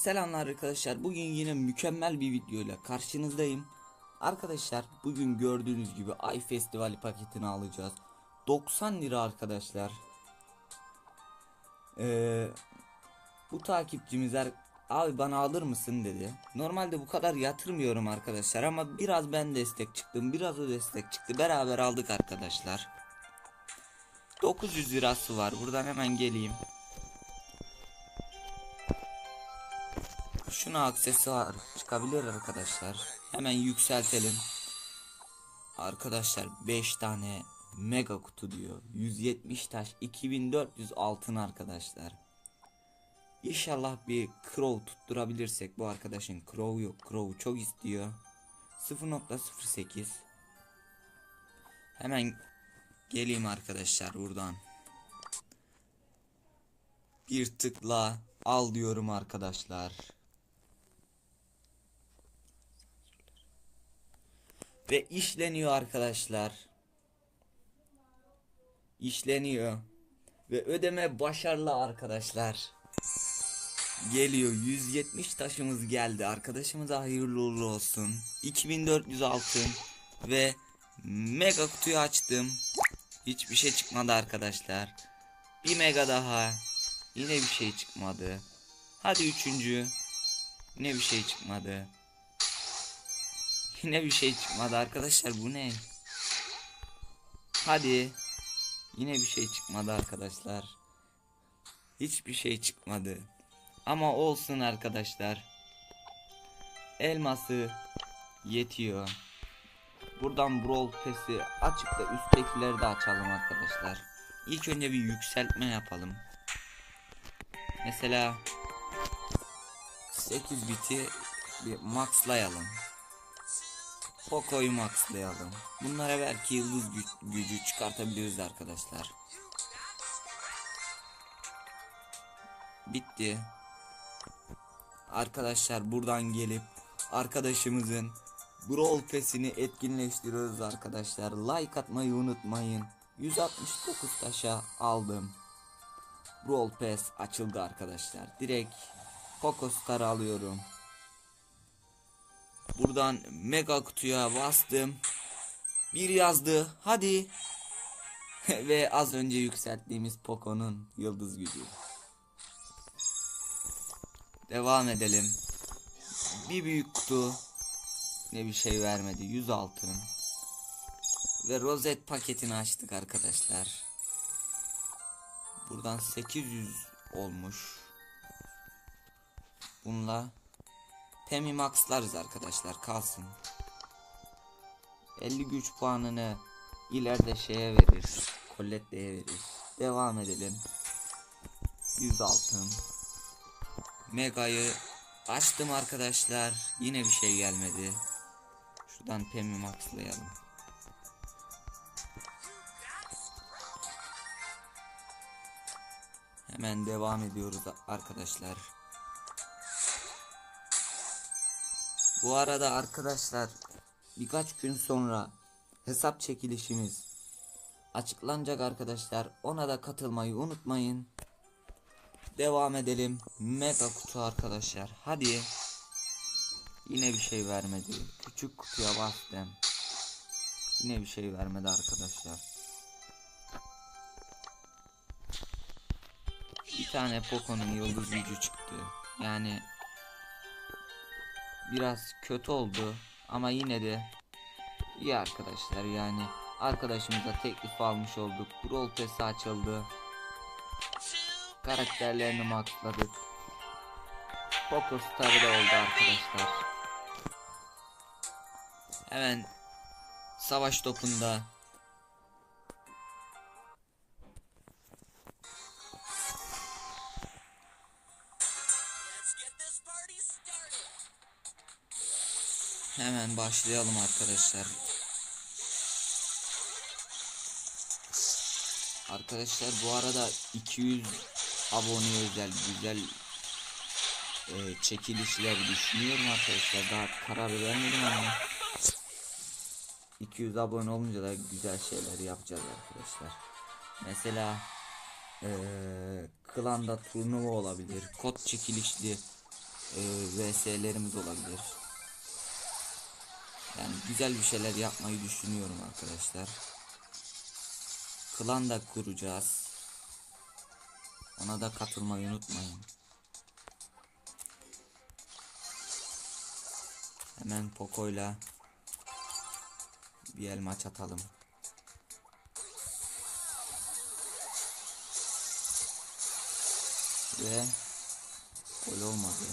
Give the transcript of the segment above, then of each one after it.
selamlar arkadaşlar. Bugün yine mükemmel bir video ile karşınızdayım. Arkadaşlar bugün gördüğünüz gibi Ay Festivali paketini alacağız. 90 lira arkadaşlar. Ee, bu takipçimiz er- abi bana alır mısın dedi. Normalde bu kadar yatırmıyorum arkadaşlar ama biraz ben destek çıktım. Biraz o destek çıktı. Beraber aldık arkadaşlar. 900 lirası var. Buradan hemen geleyim. Şuna aksesuar çıkabilir arkadaşlar. Hemen yükseltelim. Arkadaşlar 5 tane mega kutu diyor. 170 taş 2400 altın arkadaşlar. İnşallah bir crow tutturabilirsek bu arkadaşın crow yok. Crow çok istiyor. 0.08 Hemen geleyim arkadaşlar buradan. Bir tıkla al diyorum arkadaşlar. Ve işleniyor arkadaşlar. İşleniyor. Ve ödeme başarılı arkadaşlar. Geliyor 170 taşımız geldi. Arkadaşımıza hayırlı uğurlu olsun. 2400 altın ve mega kutuyu açtım. Hiçbir şey çıkmadı arkadaşlar. Bir mega daha. Yine bir şey çıkmadı. Hadi üçüncü. Yine bir şey çıkmadı. Yine bir şey çıkmadı arkadaşlar bu ne? Hadi. Yine bir şey çıkmadı arkadaşlar. Hiçbir şey çıkmadı. Ama olsun arkadaşlar. Elması yetiyor. Buradan Brawl Pass'i açıp da üsttekileri de açalım arkadaşlar. İlk önce bir yükseltme yapalım. Mesela 8 biti bir maxlayalım. Poco'yu maxlayalım. Bunlara belki yıldız gü- gücü çıkartabiliriz arkadaşlar. Bitti. Arkadaşlar buradan gelip arkadaşımızın Brawl Pass'ini etkinleştiriyoruz arkadaşlar. Like atmayı unutmayın. 169 taşa aldım. Brawl Pass açıldı arkadaşlar. Direkt Poco Star alıyorum. Buradan mega kutuya bastım. Bir yazdı. Hadi. Ve az önce yükselttiğimiz Poco'nun yıldız gücü. Devam edelim. Bir büyük kutu. Ne bir şey vermedi. 100 altın. Ve rozet paketini açtık arkadaşlar. Buradan 800 olmuş. Bununla Temi maxlarız arkadaşlar kalsın. 50 güç puanını ileride şeye verir. Colette'ye verir. Devam edelim. 100 altın. Mega'yı açtım arkadaşlar. Yine bir şey gelmedi. Şuradan Pemi maxlayalım. Hemen devam ediyoruz arkadaşlar. Bu arada arkadaşlar birkaç gün sonra hesap çekilişimiz açıklanacak arkadaşlar. Ona da katılmayı unutmayın. Devam edelim. Mega kutu arkadaşlar. Hadi. Yine bir şey vermedi. Küçük kutuya bastım. Yine bir şey vermedi arkadaşlar. Bir tane Poco'nun yıldız gücü çıktı. Yani biraz kötü oldu. Ama yine de iyi arkadaşlar. Yani arkadaşımıza teklif almış olduk. Brawl Pass açıldı. Karakterlerini maxladık Poco Star'ı da oldu arkadaşlar. Hemen savaş topunda Hemen başlayalım arkadaşlar. Arkadaşlar bu arada 200 abone özel güzel e, çekilişler düşünüyorum arkadaşlar. Daha karar vermedim ama 200 abone olunca da güzel şeyler yapacağız arkadaşlar. Mesela e, klanda turnuva olabilir. Kod çekilişli e, VS'lerimiz olabilir. Yani güzel bir şeyler yapmayı düşünüyorum arkadaşlar. Klan da kuracağız. Ona da katılmayı unutmayın. Hemen Poco'yla bir el maç atalım. Ve gol olmadı.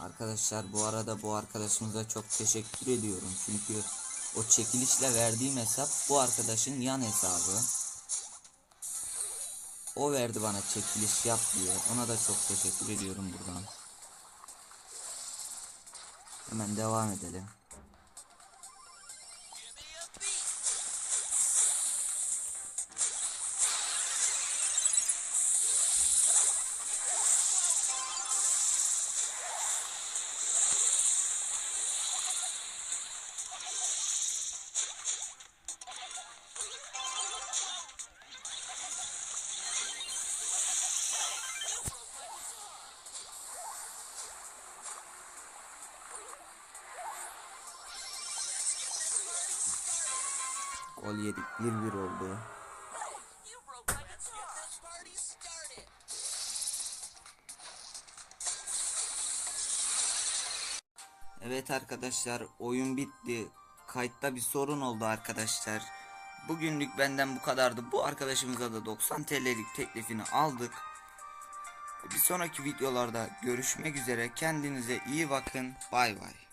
Arkadaşlar bu arada bu arkadaşımıza çok teşekkür ediyorum. Çünkü o çekilişle verdiğim hesap bu arkadaşın yan hesabı. O verdi bana çekiliş yap diye. Ona da çok teşekkür ediyorum buradan. Hemen devam edelim. Gol yedik 1-1 oldu. Evet arkadaşlar oyun bitti. Kayıtta bir sorun oldu arkadaşlar. Bugünlük benden bu kadardı. Bu arkadaşımıza da 90 TL'lik teklifini aldık. Bir sonraki videolarda görüşmek üzere. Kendinize iyi bakın. Bay bay.